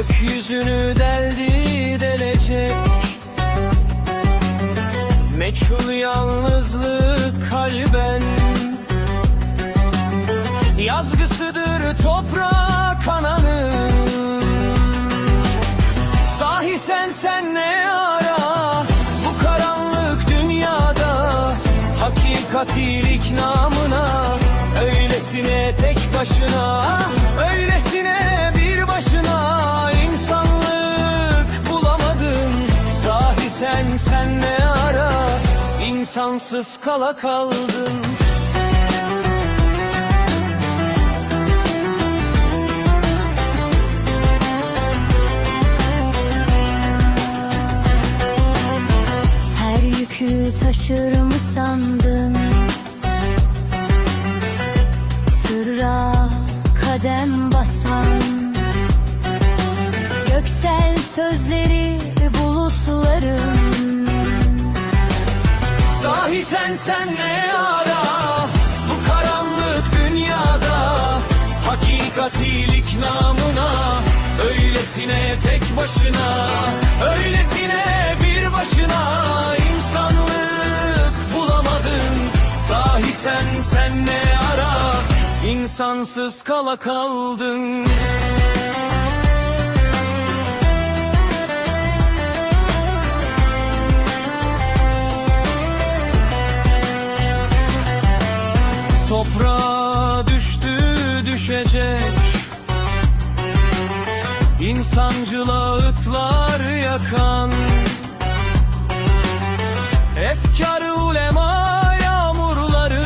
Gökyüzünü deldi delecek. Meçhul yalnızlık kalben. Yazgısıdır toprak ananın. Sahi sen sen ne ara Bu karanlık dünyada? Hakikat iyilik namına Öylesine tek başına insansız kala kaldın. Her yükü taşır mı sandın? Sırra kadem basan. Göksel sözleri bulutların Sahi sen sen ne ara? Bu karanlık dünyada Hakikat iyilik namına Öylesine tek başına Öylesine bir başına insanlık bulamadın. Sahi sen sen ne ara? İnsansız kala kaldın Toprağa düştü düşecek. İnsancıl ağıtlar yakan. Efkar ulema yağmurları.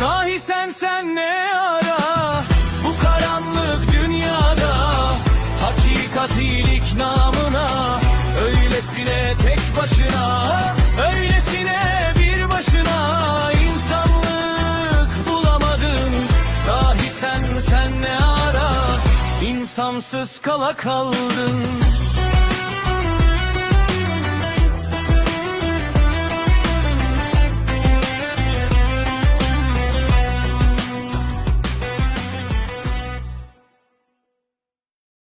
Sahi sen sen ne ara? Bu karanlık dünyada Hakikat iyilik namına Öylesine tek başına Öylesine insansız kala kaldın